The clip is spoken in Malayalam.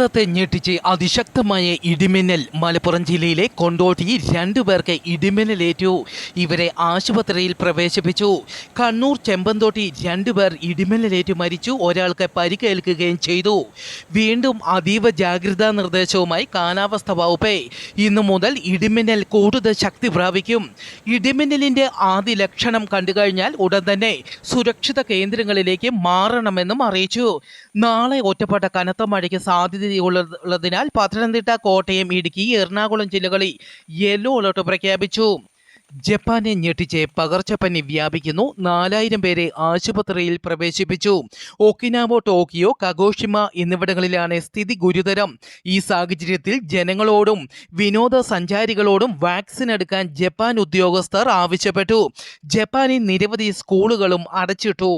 കേരളത്തെ ഞെട്ടിച്ച് അതിശക്തമായ ഇടിമിന്നൽ മലപ്പുറം ജില്ലയിലെ കൊണ്ടോട്ടിയിൽ രണ്ടുപേർക്ക് ഇടിമിന്നലേറ്റു ഇവരെ ആശുപത്രിയിൽ പ്രവേശിപ്പിച്ചു. കണ്ണൂർ ചെമ്പന്തോട്ടി രണ്ടുപേർ ഇടിമിന്നലേറ്റു മരിച്ചു. ഒരാൾക്ക് പരിക്കേൽക്കുകയും ചെയ്തു. വീണ്ടും അതീവ ജാഗ്രതാ നിർദ്ദേശവുമായി കാലാവസ്ഥ വകുപ്പ് ഇന്നു മുതൽ ഇടിമിന്നൽ കൂടുതൽ ശക്തി പ്രാപിക്കും. ഇടിമിന്നലിന്റെ ആദ്യ ലക്ഷണം കണ്ടുകഴിഞ്ഞാൽ ഉടൻ തന്നെ സുരക്ഷിത കേന്ദ്രങ്ങളിലേക്ക് മാറണമെന്നും അറിയിച്ചു. നാളെ ഒറ്റപ്പെട്ട കനത്ത മഴയ്ക്ക് സാധ്യതയുള്ളതിനാൽ പത്തനംതിട്ട കോട്ടയം ഇടുക്കി എറണാകുളം ജില്ലകളിൽ യെല്ലോ അലർട്ട് പ്രഖ്യാപിച്ചു. ജപ്പാനെ ഞെട്ടിച്ച് പകർച്ചപ്പനി വ്യാപിക്കുന്നു. നാലായിരം പേരെ ആശുപത്രിയിൽ പ്രവേശിപ്പിച്ചു. ഒക്കിനാവോ ടോക്കിയോ കഗോഷിമ എന്നിവിടങ്ങളിലാണ് സ്ഥിതി ഗുരുതരം. ഈ സാഹചര്യത്തിൽ ജനങ്ങളോടും വിനോദസഞ്ചാരികളോടും വാക്സിൻ എടുക്കാൻ ജപ്പാൻ ഉദ്യോഗസ്ഥർ ആവശ്യപ്പെട്ടു. ജപ്പാനിൽ നിരവധി സ്കൂളുകളും അടച്ചിട്ടു.